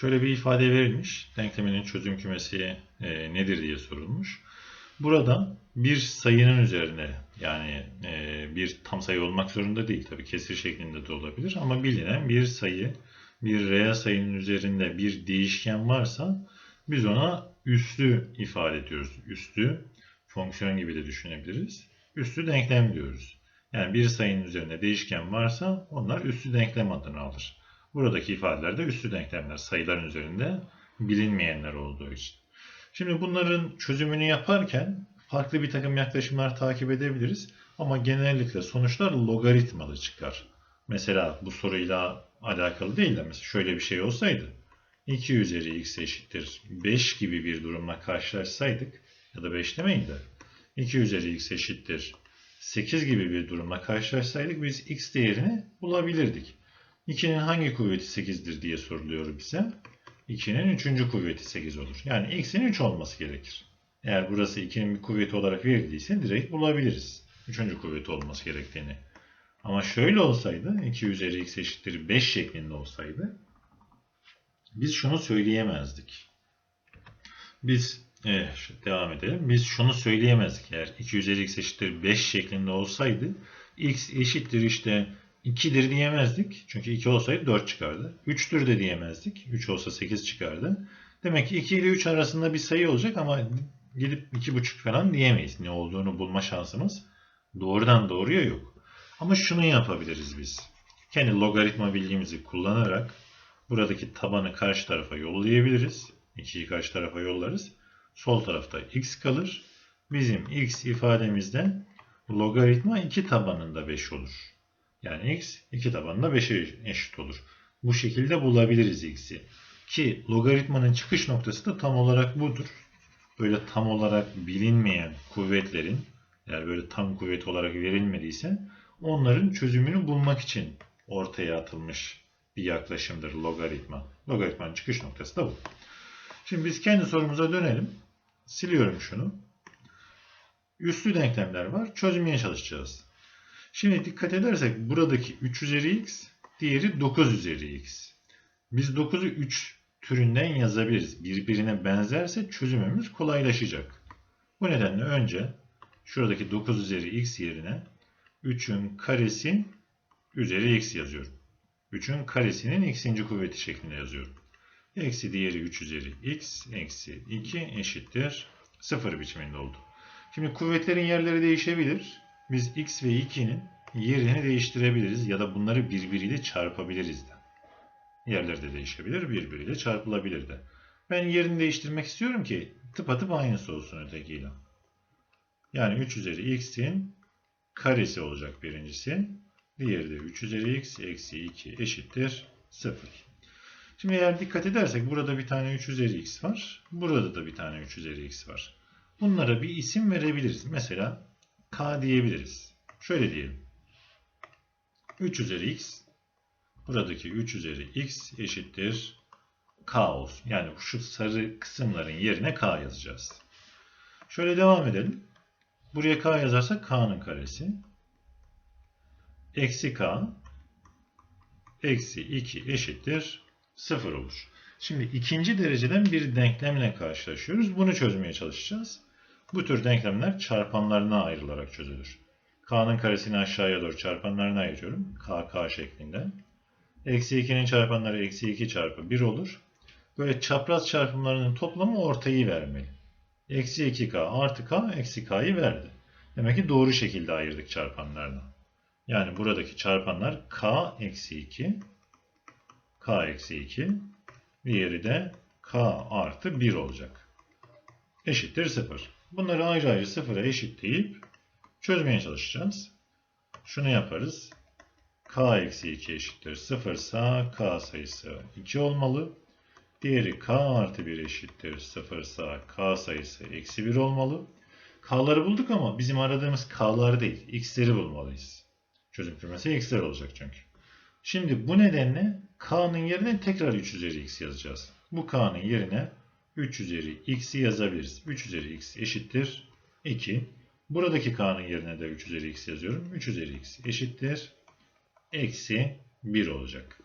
şöyle bir ifade verilmiş. Denkleminin çözüm kümesi e, nedir diye sorulmuş. Burada bir sayının üzerine yani e, bir tam sayı olmak zorunda değil tabii kesir şeklinde de olabilir ama bilinen bir sayı bir reel sayının üzerinde bir değişken varsa biz ona üslü ifade ediyoruz. Üslü fonksiyon gibi de düşünebiliriz. Üslü denklem diyoruz. Yani bir sayının üzerinde değişken varsa onlar üslü denklem adını alır. Buradaki ifadeler de üslü denklemler sayıların üzerinde bilinmeyenler olduğu için. Şimdi bunların çözümünü yaparken farklı bir takım yaklaşımlar takip edebiliriz. Ama genellikle sonuçlar logaritmalı çıkar. Mesela bu soruyla alakalı değil de mesela şöyle bir şey olsaydı 2 üzeri x eşittir 5 gibi bir durumla karşılaşsaydık ya da 5 demeyin de 2 üzeri x eşittir 8 gibi bir durumla karşılaşsaydık biz x değerini bulabilirdik. 2'nin hangi kuvveti 8'dir diye soruluyor bize. 2'nin 3. kuvveti 8 olur. Yani x'in 3 olması gerekir. Eğer burası 2'nin bir kuvveti olarak verildiyse direkt bulabiliriz. 3. kuvveti olması gerektiğini. Ama şöyle olsaydı 2 üzeri x eşittir 5 şeklinde olsaydı biz şunu söyleyemezdik. Biz evet, devam edelim. Biz şunu söyleyemezdik eğer 2 üzeri x eşittir 5 şeklinde olsaydı x eşittir işte 2'dir diyemezdik. Çünkü 2 olsaydı 4 çıkardı. 3'tür de diyemezdik. 3 olsa 8 çıkardı. Demek ki 2 ile 3 arasında bir sayı olacak ama gidip 2,5 falan diyemeyiz. Ne olduğunu bulma şansımız doğrudan doğruya yok. Ama şunu yapabiliriz biz. Kendi logaritma bilgimizi kullanarak buradaki tabanı karşı tarafa yollayabiliriz. 2'yi karşı tarafa yollarız. Sol tarafta x kalır. Bizim x ifademizde logaritma 2 tabanında 5 olur. Yani x 2 tabanında 5'e eşit olur. Bu şekilde bulabiliriz x'i. Ki logaritmanın çıkış noktası da tam olarak budur. Böyle tam olarak bilinmeyen kuvvetlerin eğer böyle tam kuvvet olarak verilmediyse onların çözümünü bulmak için ortaya atılmış bir yaklaşımdır logaritma. Logaritmanın çıkış noktası da bu. Şimdi biz kendi sorumuza dönelim. Siliyorum şunu. Üslü denklemler var. Çözmeye çalışacağız. Şimdi dikkat edersek buradaki 3 üzeri x, diğeri 9 üzeri x. Biz 9'u 3 türünden yazabiliriz. Birbirine benzerse çözümümüz kolaylaşacak. Bu nedenle önce şuradaki 9 üzeri x yerine 3'ün karesi üzeri x yazıyorum. 3'ün karesinin x'inci kuvveti şeklinde yazıyorum. Eksi diğeri 3 üzeri x eksi 2 eşittir 0 biçiminde oldu. Şimdi kuvvetlerin yerleri değişebilir. Biz x ve 2'nin yerini değiştirebiliriz ya da bunları birbiriyle çarpabiliriz de. Yerleri de değişebilir, birbiriyle çarpılabilir de. Ben yerini değiştirmek istiyorum ki tıpatıp aynısı olsun ötekiyle. Yani 3 üzeri x'in karesi olacak birincisi. Diğeri de 3 üzeri x eksi 2 eşittir 0. Şimdi eğer dikkat edersek burada bir tane 3 üzeri x var. Burada da bir tane 3 üzeri x var. Bunlara bir isim verebiliriz. Mesela k diyebiliriz. Şöyle diyelim. 3 üzeri x buradaki 3 üzeri x eşittir k olsun. Yani şu sarı kısımların yerine k yazacağız. Şöyle devam edelim. Buraya k yazarsak k'nın karesi. Eksi k eksi 2 eşittir 0 olur. Şimdi ikinci dereceden bir denklemle karşılaşıyoruz. Bunu çözmeye çalışacağız. Bu tür denklemler çarpanlarına ayrılarak çözülür. K'nın karesini aşağıya doğru çarpanlarına ayırıyorum. K, K şeklinde. Eksi 2'nin çarpanları eksi 2 çarpı 1 olur. Böyle çapraz çarpımlarının toplamı ortayı vermeli. Eksi 2K artı K eksi K'yı verdi. Demek ki doğru şekilde ayırdık çarpanlarına. Yani buradaki çarpanlar K eksi 2, K eksi 2, diğeri de K artı 1 olacak. Eşittir 0. Bunları ayrı ayrı sıfıra eşitleyip çözmeye çalışacağız. Şunu yaparız. K eksi 2 eşittir 0 ise K sayısı 2 olmalı. Diğeri K artı 1 eşittir 0 ise K sayısı eksi 1 olmalı. K'ları bulduk ama bizim aradığımız K'lar değil. X'leri bulmalıyız. Çözüm kümesi X'ler olacak çünkü. Şimdi bu nedenle K'nın yerine tekrar 3 üzeri X yazacağız. Bu K'nın yerine 3 üzeri x'i yazabiliriz. 3 üzeri x eşittir 2. Buradaki k'nın yerine de 3 üzeri x yazıyorum. 3 üzeri x eşittir eksi 1 olacak.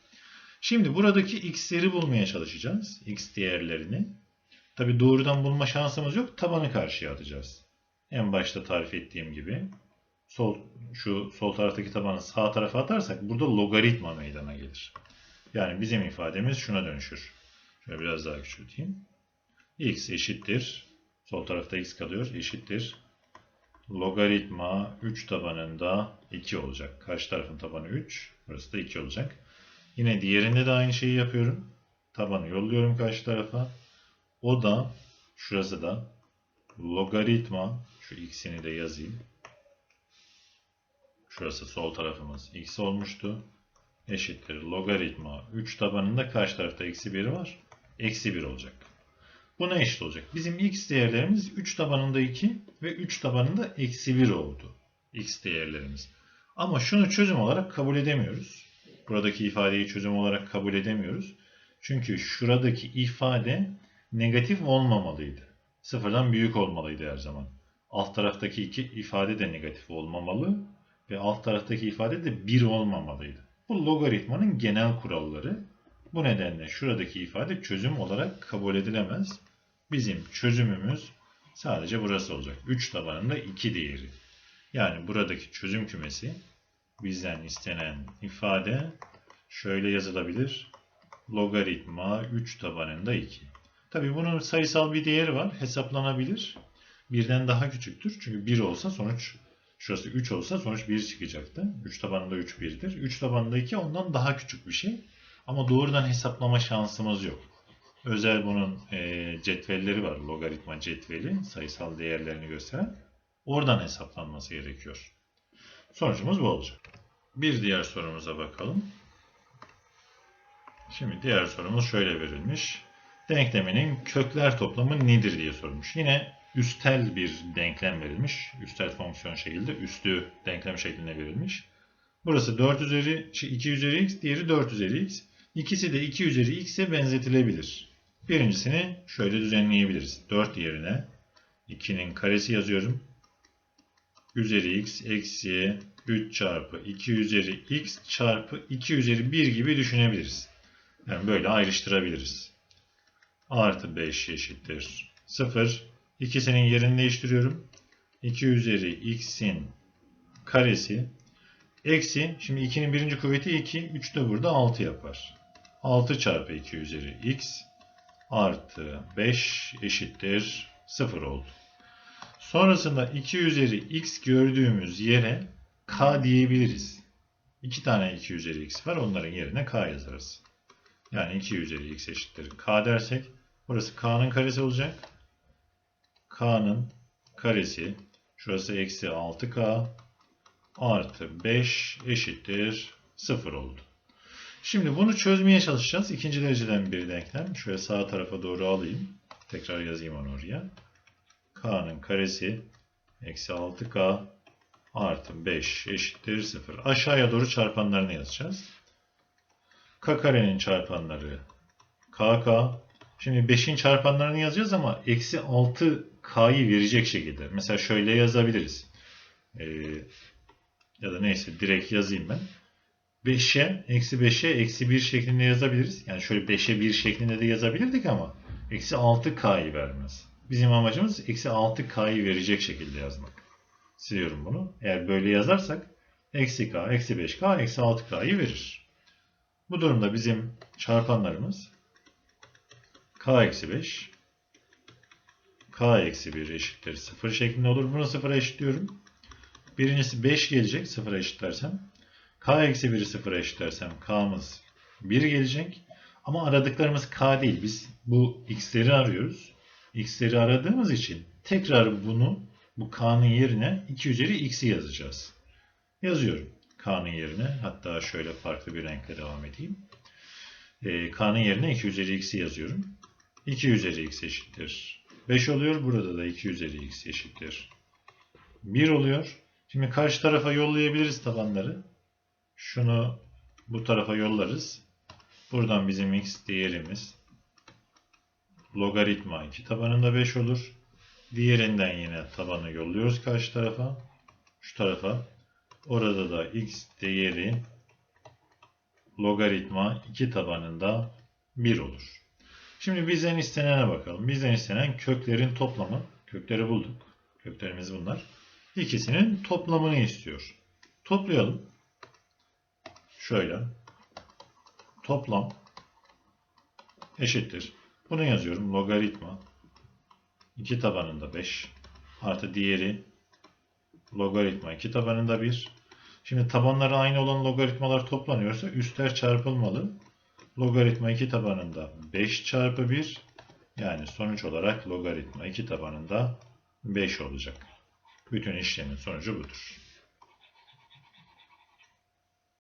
Şimdi buradaki x'leri bulmaya çalışacağız. x değerlerini. Tabi doğrudan bulma şansımız yok. Tabanı karşıya atacağız. En başta tarif ettiğim gibi sol şu sol taraftaki tabanı sağ tarafa atarsak burada logaritma meydana gelir. Yani bizim ifademiz şuna dönüşür. Şöyle biraz daha küçülteyim. X eşittir. Sol tarafta x kalıyor. Eşittir. Logaritma 3 tabanında 2 olacak. Karşı tarafın tabanı 3. Burası da 2 olacak. Yine diğerinde de aynı şeyi yapıyorum. Tabanı yolluyorum karşı tarafa. O da şurası da logaritma şu x'ini de yazayım. Şurası sol tarafımız x olmuştu. Eşittir logaritma 3 tabanında karşı tarafta eksi 1 var. Eksi 1 olacak. Bu ne eşit olacak? Bizim x değerlerimiz 3 tabanında 2 ve 3 tabanında eksi 1 oldu. x değerlerimiz. Ama şunu çözüm olarak kabul edemiyoruz. Buradaki ifadeyi çözüm olarak kabul edemiyoruz. Çünkü şuradaki ifade negatif olmamalıydı. Sıfırdan büyük olmalıydı her zaman. Alt taraftaki iki ifade de negatif olmamalı ve alt taraftaki ifade de 1 olmamalıydı. Bu logaritmanın genel kuralları. Bu nedenle şuradaki ifade çözüm olarak kabul edilemez. Bizim çözümümüz sadece burası olacak. 3 tabanında 2 değeri. Yani buradaki çözüm kümesi bizden istenen ifade şöyle yazılabilir. Logaritma 3 tabanında 2. Tabi bunun sayısal bir değeri var. Hesaplanabilir. Birden daha küçüktür. Çünkü 1 olsa sonuç şurası 3 olsa sonuç 1 çıkacaktı. 3 tabanında 3 1'dir. 3 tabanında 2 ondan daha küçük bir şey. Ama doğrudan hesaplama şansımız yok. Özel bunun e, cetvelleri var. Logaritma cetveli. Sayısal değerlerini gösteren. Oradan hesaplanması gerekiyor. Sonucumuz bu olacak. Bir diğer sorumuza bakalım. Şimdi diğer sorumuz şöyle verilmiş. Denkleminin kökler toplamı nedir diye sorulmuş. Yine üstel bir denklem verilmiş. Üstel fonksiyon şekilde üstü denklem şeklinde verilmiş. Burası 4 üzeri, 2 üzeri x, diğeri 4 üzeri x. İkisi de 2 üzeri x'e benzetilebilir. Birincisini şöyle düzenleyebiliriz. 4 yerine 2'nin karesi yazıyorum. Üzeri x eksi 3 çarpı 2 üzeri x çarpı 2 üzeri 1 gibi düşünebiliriz. Yani böyle ayrıştırabiliriz. Artı 5 eşittir 0. İkisinin yerini değiştiriyorum. 2 üzeri x'in karesi eksi şimdi 2'nin birinci kuvveti 2. 3 de burada 6 yapar. 6 çarpı 2 üzeri x artı 5 eşittir 0 oldu. Sonrasında 2 üzeri x gördüğümüz yere k diyebiliriz. 2 tane 2 üzeri x var. Onların yerine k yazarız. Yani 2 üzeri x eşittir k dersek burası k'nın karesi olacak. k'nın karesi şurası eksi 6k artı 5 eşittir 0 oldu. Şimdi bunu çözmeye çalışacağız. İkinci dereceden bir denklem. Şöyle sağ tarafa doğru alayım. Tekrar yazayım onu oraya. k'nın karesi eksi 6k artı 5 eşittir 0. Aşağıya doğru çarpanlarını yazacağız. k karenin çarpanları kk. Şimdi 5'in çarpanlarını yazacağız ama eksi 6k'yı verecek şekilde. Mesela şöyle yazabiliriz. Ee, ya da neyse direkt yazayım ben. 5'e, eksi 5'e, eksi 1 şeklinde yazabiliriz. Yani şöyle 5'e 1 şeklinde de yazabilirdik ama eksi 6k'yı vermez. Bizim amacımız eksi 6k'yı verecek şekilde yazmak. Siliyorum bunu. Eğer böyle yazarsak eksi k, eksi 5k, eksi 6k'yı verir. Bu durumda bizim çarpanlarımız k eksi 5, k eksi 1 eşittir 0 şeklinde olur. Bunu 0'a eşitliyorum. Birincisi 5 gelecek 0'a eşitlersem. K eksi 1'i 0'a eşitlersem k'mız 1 gelecek. Ama aradıklarımız k değil. Biz bu x'leri arıyoruz. x'leri aradığımız için tekrar bunu bu k'nın yerine 2 üzeri x'i yazacağız. Yazıyorum k'nın yerine. Hatta şöyle farklı bir renkle devam edeyim. E, k'nın yerine 2 üzeri x'i yazıyorum. 2 üzeri x eşittir 5 oluyor. Burada da 2 üzeri x eşittir 1 oluyor. Şimdi karşı tarafa yollayabiliriz tabanları. Şunu bu tarafa yollarız. Buradan bizim x değerimiz logaritma 2 tabanında 5 olur. Diğerinden yine tabanı yolluyoruz karşı tarafa. Şu tarafa. Orada da x değeri logaritma 2 tabanında 1 olur. Şimdi bizden istenene bakalım. Bizden istenen köklerin toplamı. Kökleri bulduk. Köklerimiz bunlar. İkisinin toplamını istiyor. Toplayalım. Şöyle. Toplam eşittir. Bunu yazıyorum. Logaritma 2 tabanında 5 artı diğeri logaritma 2 tabanında 1. Şimdi tabanları aynı olan logaritmalar toplanıyorsa üstler çarpılmalı. Logaritma 2 tabanında 5 çarpı 1 yani sonuç olarak logaritma 2 tabanında 5 olacak. Bütün işlemin sonucu budur.